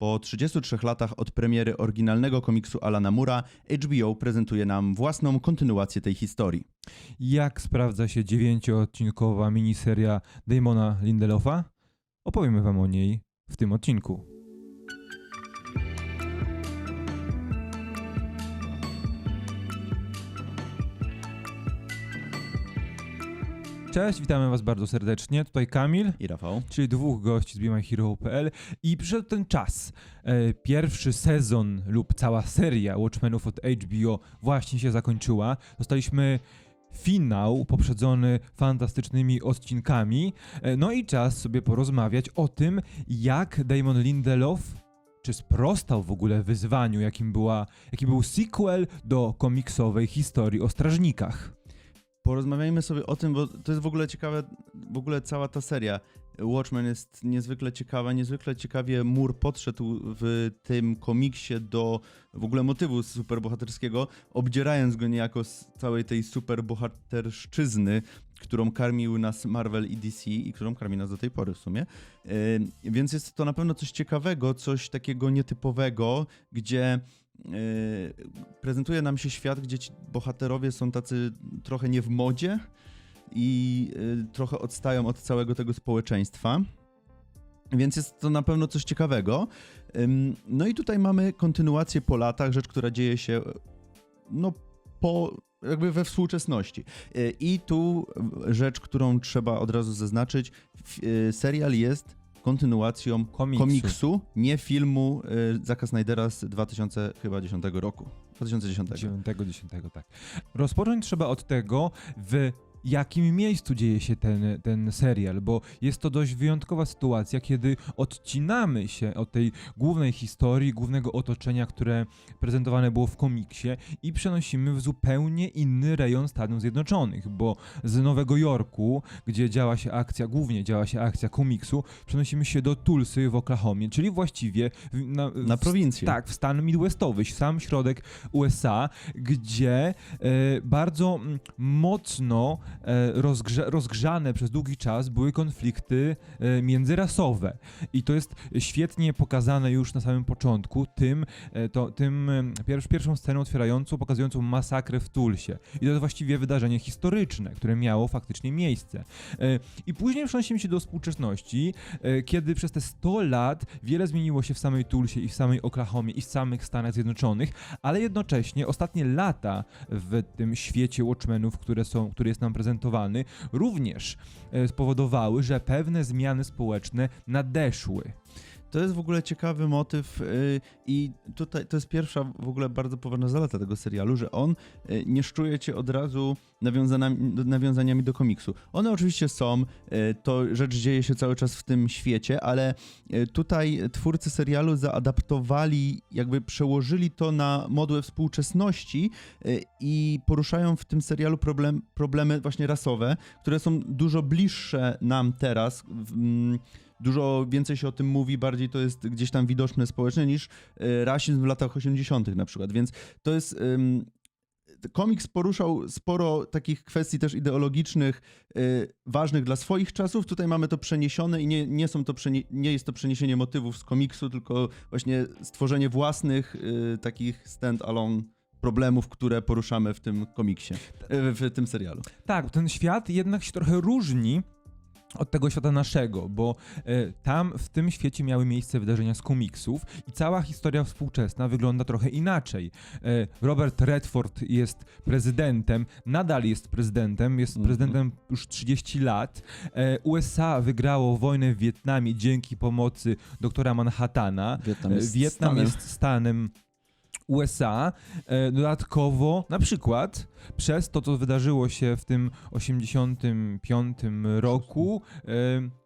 Po 33 latach od premiery oryginalnego komiksu Alana Mura, HBO prezentuje nam własną kontynuację tej historii. Jak sprawdza się dziewięcioodcinkowa miniseria Damona Lindelofa? Opowiemy wam o niej w tym odcinku. Cześć, witamy was bardzo serdecznie. Tutaj Kamil, I Rafał? czyli dwóch gości z BeMyHero.pl i przyszedł ten czas. E, Pierwszy sezon lub cała seria Watchmenów od HBO właśnie się zakończyła. Dostaliśmy finał poprzedzony fantastycznymi odcinkami. E, No i czas sobie porozmawiać o tym, jak Damon Lindelof czy sprostał w ogóle wyzwaniu, jakim, była, jaki był sequel do komiksowej historii o strażnikach. Porozmawiajmy sobie o tym, bo to jest w ogóle ciekawe, w ogóle cała ta seria. Watchmen jest niezwykle ciekawa, niezwykle ciekawie Mur podszedł w tym komiksie do w ogóle motywu superbohaterskiego, obdzierając go niejako z całej tej superbohaterszczyzny, którą karmił nas Marvel i DC i którą karmi nas do tej pory w sumie. Yy, więc jest to na pewno coś ciekawego, coś takiego nietypowego, gdzie prezentuje nam się świat, gdzie ci bohaterowie są tacy trochę nie w modzie i y, trochę odstają od całego tego społeczeństwa. Więc jest to na pewno coś ciekawego. No i tutaj mamy kontynuację po latach, rzecz, która dzieje się no po jakby we współczesności. Y, I tu rzecz, którą trzeba od razu zaznaczyć, y, serial jest kontynuacją Komiksu. komiksu, nie filmu y, Zacka Snydera z 2010 roku. 2010. 9-10, tak. Rozpocząć trzeba od tego, w jakim miejscu dzieje się ten, ten serial, bo jest to dość wyjątkowa sytuacja, kiedy odcinamy się od tej głównej historii, głównego otoczenia, które prezentowane było w komiksie i przenosimy w zupełnie inny rejon Stanów Zjednoczonych, bo z Nowego Jorku, gdzie działa się akcja, głównie działa się akcja komiksu, przenosimy się do Tulsy w Oklahomie, czyli właściwie w, na, Na w- prowincję. tak, w stan midwestowy, w sam środek USA, gdzie e, bardzo mm, mocno rozgrze, rozgrzane przez długi czas były konflikty e, międzyrasowe. I to jest świetnie pokazane już na samym początku tym, e, to, tym pierwszą sceną otwierającą, pokazującą masakrę w Tulsie. I to jest właściwie wydarzenie historyczne, które miało faktycznie miejsce. E, I później przenosimy się do współczesności, e, kiedy przez te 100 lat wiele zmieniło się w samej Tulsie i w samej Oklahomie i w samych Stanach Zjednoczonych, ale jednocześnie ostatnie lata w tym świecie Watchmenów, które są, który jest nam prezentowany, również e, spowodowały, że pewne zmiany społeczne nadeszły. To jest w ogóle ciekawy motyw y, i tutaj to jest pierwsza w ogóle bardzo poważna zaleta tego serialu, że on y, nie szczuje cię od razu nawiązaniami, do- komiksu. One oczywiście są, y, to rzecz dzieje się cały czas w tym świecie, ale y, tutaj twórcy serialu zaadaptowali, jakby przełożyli to na modłę współczesności y, i poruszają w tym serialu problem, problemy właśnie rasowe, które są dużo bliższe nam teraz. mm, dużo więcej się o tym mówi, bardziej to jest gdzieś tam widoczne społecznie niż e, rasizm w latach 80. na przykład. Więc to jest. Komiks poruszał sporo takich kwestii też ideologicznych, y, ważnych dla swoich czasów. Tutaj mamy to przeniesione i nie, nie, są to przenie- nie jest to przeniesienie motywów z komiksu, tylko właśnie stworzenie własnych y, takich stand-alone problemów, które poruszamy w tym komiksie, w tym serialu. Tak, ten świat jednak się trochę różni od tego świata naszego, bo e, tam w tym świecie miały miejsce wydarzenia z komiksów i cała historia współczesna wygląda trochę inaczej. E, Robert Redford jest prezydentem, nadal jest prezydentem, jest Mhm. prezydentem już 30 lat. E, USA wygrało wojnę w Wietnamie dzięki pomocy doktora Manhattana. Wietnam jest Wietnam stanem. jest stanem USA. E, Dodatkowo, na przykład, przez to, co wydarzyło się w tym 85 roku, e,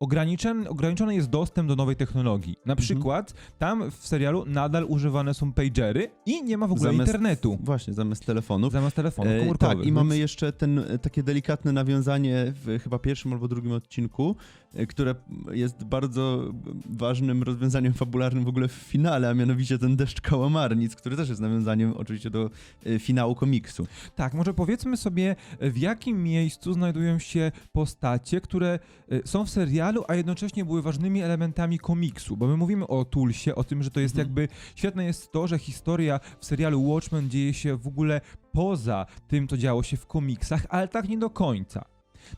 ograniczony, ograniczony jest dostęp do nowej technologii. Na Mhm. przykład, tam w serialu nadal używane są pagery i nie ma w ogóle Zamiast- internetu. Właśnie, zamiast telefonów. Zamiast telefonów E, komórkowych. tak, i mamy jeszcze ten, e, takie delikatne nawiązanie w chyba pierwszym albo drugim odcinku, e, które jest bardzo ważnym rozwiązaniem fabularnym w ogóle w finale, a mianowicie ten deszcz kałamarnic, który też jest nawiązaniem oczywiście do e, finału komiksu. Tak, może powiedzmy sobie, w jakim miejscu znajdują się postacie, które są w serialu serialu, a jednocześnie były ważnymi elementami komiksu, bo my mówimy o Tulsie, o tym, że to jest Mhm. jakby świetne jest to, że historia w serialu Watchmen dzieje się w ogóle poza tym, co działo się w komiksach, ale tak nie do końca.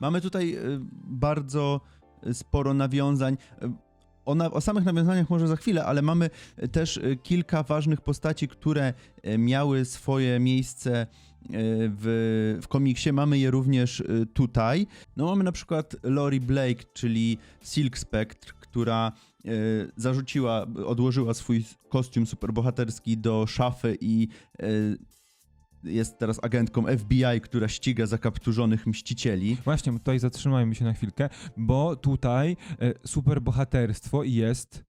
Mamy tutaj y, bardzo y, sporo nawiązań. Y, O, na, o samych nawiązaniach może za chwilę, ale mamy też kilka ważnych postaci, które miały swoje miejsce w, w komiksie. Mamy je również y, tutaj. No mamy na przykład Lori Blake, czyli Silk Spectre, która y, zarzuciła, odłożyła swój kostium superbohaterski do szafy i jest teraz agentką FBI, która ściga zakapturzonych mścicieli. Właśnie, tutaj zatrzymajmy się na chwilkę, bo tutaj e, superbohaterstwo jest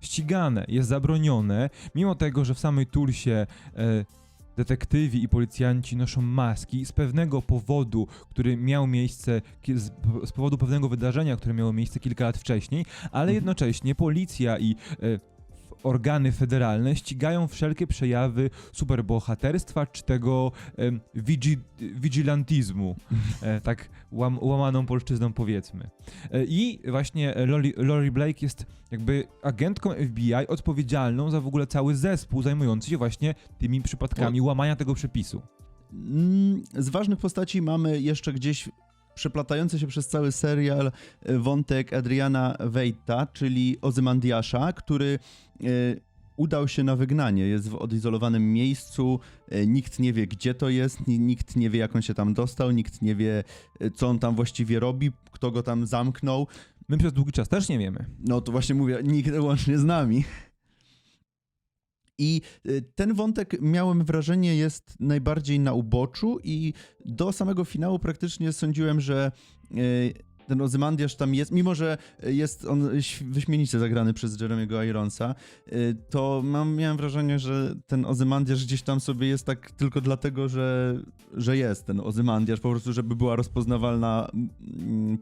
ścigane, jest zabronione, mimo tego, że w samej Tulsie e, detektywi i policjanci noszą maski z pewnego powodu, który miał miejsce, z powodu pewnego wydarzenia, które miało miejsce kilka lat wcześniej, ale Mhm. jednocześnie policja i e, organy federalne ścigają wszelkie przejawy superbohaterstwa czy tego wigi, vigilantizmu, e, tak łam, łamaną polszczyzną powiedzmy. E, I właśnie e, Lori, Lori Blake jest jakby agentką FBI odpowiedzialną za w ogóle cały zespół zajmujący się właśnie tymi przypadkami łamania tego przepisu. Mm, Z ważnych postaci mamy jeszcze gdzieś przeplatający się przez cały serial e, wątek Adriana Wejta, czyli Ozymandiasza, który e, udał się na wygnanie. Jest w odizolowanym miejscu, e, nikt nie wie gdzie to jest, ni- nikt nie wie jak on się tam dostał, nikt nie wie co on tam właściwie robi, kto go tam zamknął. My przez długi czas też nie wiemy. No to właśnie mówię, nikt łącznie z nami. I y, ten wątek, miałem wrażenie, jest najbardziej na uboczu i do samego finału praktycznie sądziłem, że y, ten Ozymandiasz tam jest, mimo że jest on wyśmienicie zagrany przez Jeremy'ego Ironsa, y, to mam, miałem wrażenie, że ten Ozymandiasz gdzieś tam sobie jest tak tylko dlatego, że, że jest ten Ozymandiasz, po prostu żeby była rozpoznawalna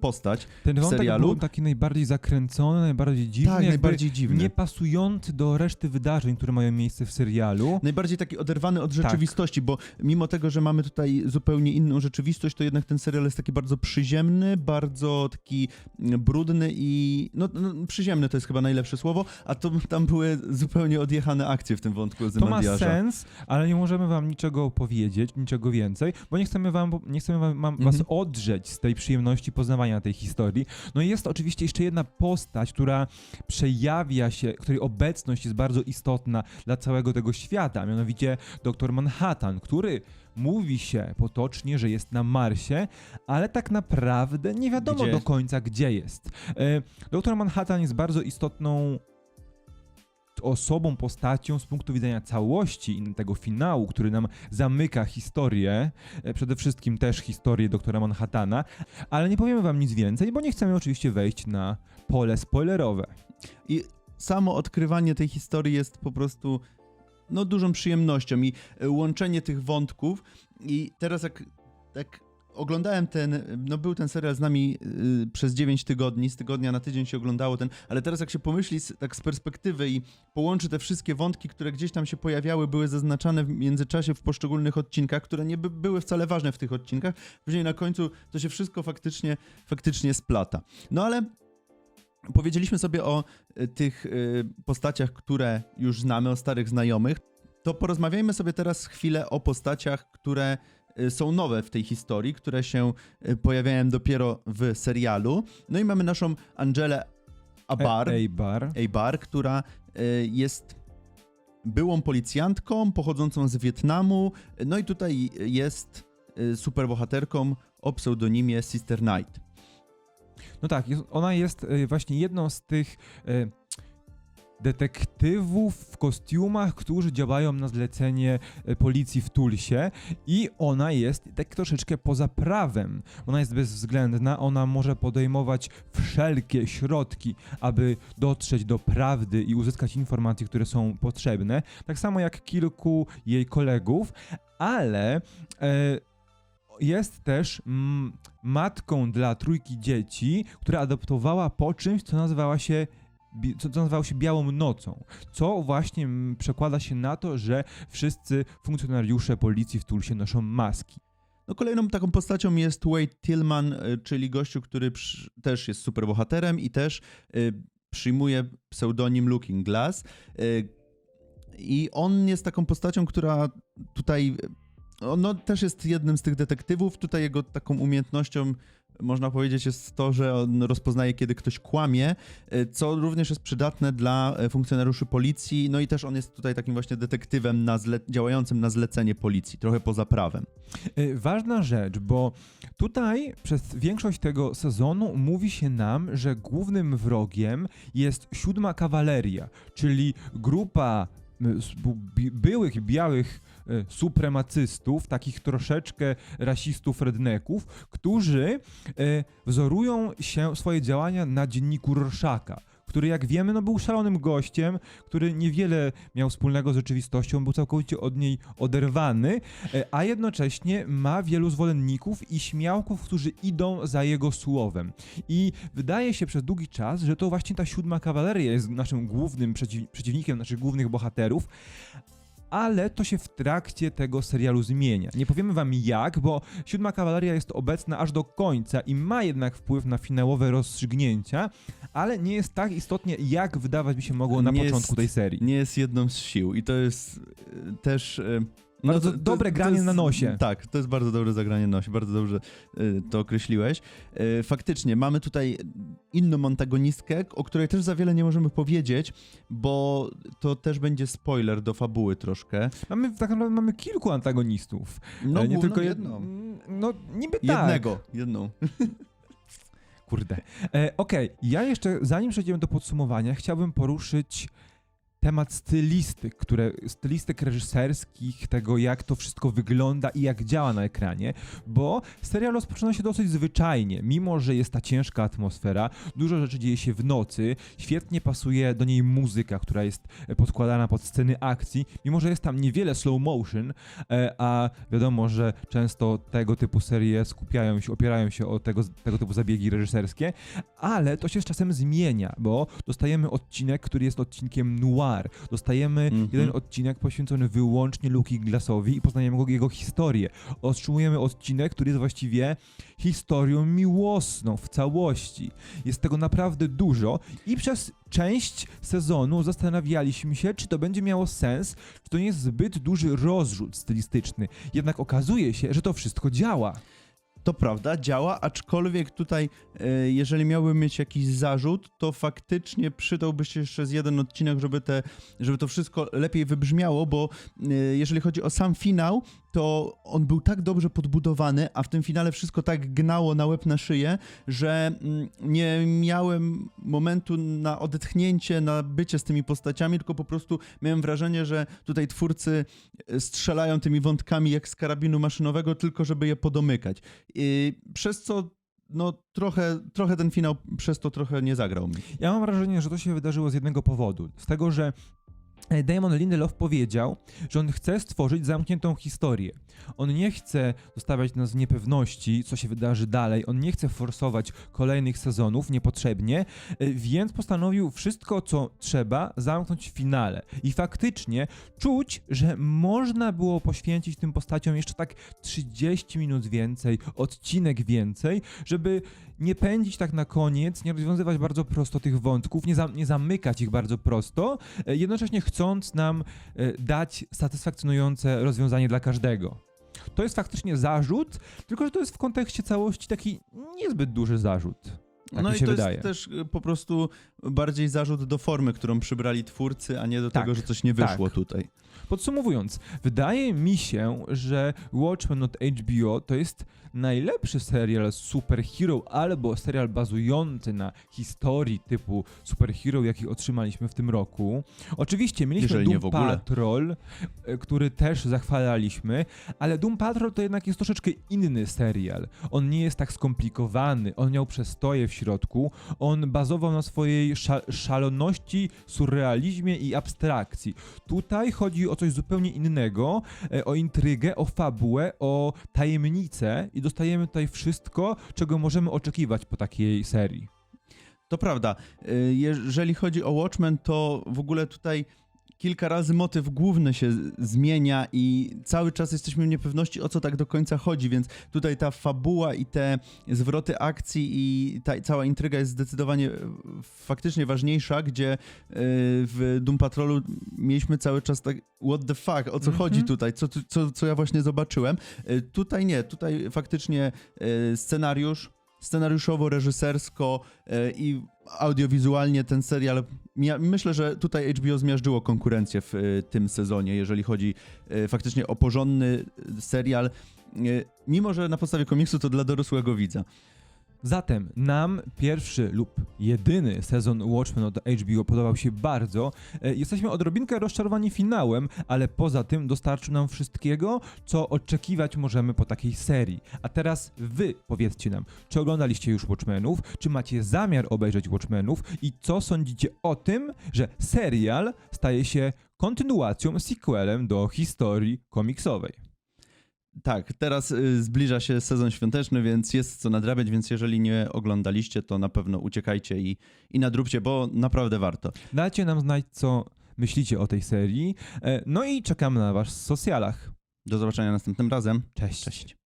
postać. Ten W serialu? był taki najbardziej zakręcony, najbardziej dziwny, tak, najbardziej dziwny. nie pasujący do reszty wydarzeń, które mają miejsce w serialu. Najbardziej taki oderwany od Tak. rzeczywistości, bo mimo tego, że mamy tutaj zupełnie inną rzeczywistość, to jednak ten serial jest taki bardzo przyziemny, bardzo taki mm, brudny i no, no przyziemny to jest chyba najlepsze słowo, a to tam były zupełnie odjechane akcje w tym wątku To ma sens, ale nie możemy wam niczego powiedzieć, niczego więcej, bo nie chcemy wam, nie chcemy wam, wam was Mhm. odrzeć z tej przyjemności poznawania tej historii. No i jest oczywiście jeszcze jedna postać, która przejawia się, której obecność jest bardzo istotna dla całego tego świata, mianowicie dr Manhattan, który mówi się potocznie, że jest na Marsie, ale tak naprawdę nie wiadomo Gdzie? do końca, gdzie jest. E, Dr Manhattan jest bardzo istotną osobą, postacią z punktu widzenia całości i tego finału, który nam zamyka historię, e, przede wszystkim też historię doktora Manhattana, ale nie powiemy wam nic więcej, bo nie chcemy oczywiście wejść na pole spoilerowe. I samo odkrywanie tej historii jest po prostu no, dużą przyjemnością i e, łączenie tych wątków. I teraz jak tak oglądałem ten, no był ten serial z nami y, przez 9 tygodni, z tygodnia na tydzień się oglądało ten, ale teraz jak się pomyśli z, tak z perspektywy i połączy te wszystkie wątki, które gdzieś tam się pojawiały, były zaznaczane w międzyczasie w poszczególnych odcinkach, które nie by, były wcale ważne w tych odcinkach, później na końcu to się wszystko faktycznie, faktycznie splata. No ale powiedzieliśmy sobie o y, tych y, postaciach, które już znamy, o starych znajomych, to porozmawiajmy sobie teraz chwilę o postaciach, które y, są nowe w tej historii, które się pojawiają dopiero w serialu. No i mamy naszą Angelę Abar, Ej, bar. Abar która jest byłą policjantką pochodzącą z Wietnamu, no i tutaj jest superbohaterką o pseudonimie Sister Knight. No tak, jest- ona jest e, właśnie jedną z tych e, detektywów w kostiumach, którzy działają na zlecenie e, policji w Tulsie i ona jest tak troszeczkę poza prawem. Ona jest bezwzględna, ona może podejmować wszelkie środki, aby dotrzeć do prawdy i uzyskać informacje, które są potrzebne. Tak samo jak kilku jej kolegów, ale e, jest też mm, matką dla trójki dzieci, która adoptowała po czymś, co nazywała się co, co nazywało się Białą Nocą, co właśnie mm, przekłada się na to, że wszyscy funkcjonariusze policji w Tulsie noszą maski. No kolejną taką postacią jest Wade Tillman, y, czyli gościu, który przy, też jest superbohaterem i też y, przyjmuje pseudonim Looking Glass. Y, I on jest taką postacią, która tutaj on no, też jest jednym z tych detektywów. Tutaj jego taką umiejętnością można powiedzieć jest to, że on rozpoznaje, kiedy ktoś kłamie, y, co również jest przydatne dla y, funkcjonariuszy policji. No i też on jest tutaj takim właśnie detektywem na zle- działającym na zlecenie policji, trochę poza prawem. Y, Ważna rzecz, bo tutaj przez większość tego sezonu mówi się nam, że głównym wrogiem jest siódma kawaleria, czyli grupa byłych białych supremacystów, takich troszeczkę rasistów, redneków, którzy y, wzorują się swoje działania na dzienniku Rorschaka. Który, jak wiemy, no był szalonym gościem, który niewiele miał wspólnego z rzeczywistością, był całkowicie od niej oderwany, E, a jednocześnie ma wielu zwolenników i śmiałków, którzy idą za jego słowem. I wydaje się przez długi czas, że to właśnie ta siódma kawaleria jest naszym głównym przeciw przeciwnikiem naszych głównych bohaterów. Ale to się w trakcie tego serialu zmienia. Nie powiemy wam jak, bo siódma kawaleria jest obecna aż do końca i ma jednak wpływ na finałowe rozstrzygnięcia, ale nie jest tak istotnie, jak wydawać by się mogło na Nie początku jest- tej serii. Nie jest jedną z sił i to jest y, też... y, Bardzo dobre granie jest, na nosie. Tak, to jest bardzo dobre zagranie na nosie, bardzo dobrze y, to określiłeś. Y, Faktycznie, mamy tutaj inną antagonistkę, o której też za wiele nie możemy powiedzieć, bo to też będzie spoiler do fabuły troszkę. Mamy, tak naprawdę mamy kilku antagonistów. No, E, nie tylko jed- jedną. No, niby tak. Jednego, jedną. Kurde. E, Okej, ja jeszcze, zanim przejdziemy do podsumowania, chciałbym poruszyć temat stylistyk, które, stylistyk reżyserskich, tego jak to wszystko wygląda i jak działa na ekranie, bo serial rozpoczyna się dosyć zwyczajnie, mimo że jest ta ciężka atmosfera, dużo rzeczy dzieje się w nocy, świetnie pasuje do niej muzyka, która jest e, podkładana pod sceny akcji, mimo że jest tam niewiele slow motion, e, a wiadomo, że często tego typu serie skupiają się, opierają się o tego, tego typu zabiegi reżyserskie, ale to się z czasem zmienia, bo dostajemy odcinek, który jest odcinkiem noir. Dostajemy Mhm. jeden odcinek poświęcony wyłącznie Luki Glassowi i poznajemy go- jego historię. Otrzymujemy odcinek, który jest właściwie historią miłosną w całości. Jest tego naprawdę dużo i przez część sezonu zastanawialiśmy się, czy to będzie miało sens, czy to nie jest zbyt duży rozrzut stylistyczny. Jednak okazuje się, że to wszystko działa. To prawda, działa, aczkolwiek tutaj, e, jeżeli miałbym mieć jakiś zarzut, to faktycznie przydałby się jeszcze z jeden odcinek, żeby, te, żeby to wszystko lepiej wybrzmiało, bo e, jeżeli chodzi o sam finał, to on był tak dobrze podbudowany, a w tym finale wszystko tak gnało na łeb na szyję, że mm, nie miałem momentu na odetchnięcie, na bycie z tymi postaciami, tylko po prostu miałem wrażenie, że tutaj twórcy e, strzelają tymi wątkami jak z karabinu maszynowego, tylko żeby je podomykać. I przez co no trochę, trochę ten finał przez to trochę nie zagrał mi. Ja mam wrażenie, że to się wydarzyło z jednego powodu. Z tego, że Damon Lindelof powiedział, że on chce stworzyć zamkniętą historię. On nie chce zostawiać nas w niepewności, co się wydarzy dalej. On nie chce forsować kolejnych sezonów niepotrzebnie, e, więc postanowił wszystko, co trzeba, zamknąć w finale. I faktycznie czuć, że można było poświęcić tym postaciom jeszcze tak 30 minut więcej, odcinek więcej, żeby nie pędzić tak na koniec, nie rozwiązywać bardzo prosto tych wątków, nie, za, nie zamykać ich bardzo prosto, e, jednocześnie chcąc nam e, dać satysfakcjonujące rozwiązanie dla każdego. To jest faktycznie zarzut, tylko że to jest w kontekście całości taki niezbyt duży zarzut. Tak no i to wydaje. jest też y, po prostu bardziej zarzut do formy, którą przybrali twórcy, a nie do Tak, tego, że coś nie wyszło tak. tutaj. Podsumowując, wydaje mi się, że Watchmen od HBO to jest najlepszy serial superhero albo serial bazujący na historii typu superhero, jaki otrzymaliśmy w tym roku. Oczywiście mieliśmy Jeżeli Doom. Patrol, e, który też zachwalaliśmy, ale Doom Patrol to jednak jest troszeczkę inny serial. On nie jest tak skomplikowany, on miał przestoje w środku, on bazował na swojej sza szaloności, surrealizmie i abstrakcji. Tutaj chodzi o coś zupełnie innego, e, o intrygę, o fabułę, o tajemnicę i dostajemy tutaj wszystko, czego możemy oczekiwać po takiej serii. To prawda. Y, Jeżeli chodzi o Watchmen, to w ogóle tutaj kilka razy motyw główny się zmienia i cały czas jesteśmy w niepewności, o co tak do końca chodzi, więc tutaj ta fabuła i te zwroty akcji i ta cała intryga jest zdecydowanie e, faktycznie ważniejsza, gdzie e, w Doom Patrolu mieliśmy cały czas tak what the fuck, o co Mhm. chodzi tutaj, co, co, co ja właśnie zobaczyłem. E, Tutaj nie, tutaj faktycznie scenariusz, scenariuszowo, reżysersko e, i audiowizualnie ten serial, myślę, że tutaj HBO zmiażdżyło konkurencję w e, tym sezonie, jeżeli chodzi e, faktycznie o porządny serial, mimo że na podstawie komiksu to dla dorosłego widza. Zatem nam pierwszy lub jedyny sezon Watchmen od HBO podobał się bardzo. E, Jesteśmy odrobinkę rozczarowani finałem, ale poza tym dostarczył nam wszystkiego, co oczekiwać możemy po takiej serii. A teraz wy powiedzcie nam, czy oglądaliście już Watchmenów, czy macie zamiar obejrzeć Watchmenów i co sądzicie o tym, że serial staje się kontynuacją, sequelem do historii komiksowej. Tak, teraz y, zbliża się sezon świąteczny, więc jest co nadrabiać, więc jeżeli nie oglądaliście, to na pewno uciekajcie i, i nadróbcie, bo naprawdę warto. Dajcie nam znać, co myślicie o tej serii. E, No i czekamy na was w socjalach. Do zobaczenia następnym razem. Cześć. Cześć.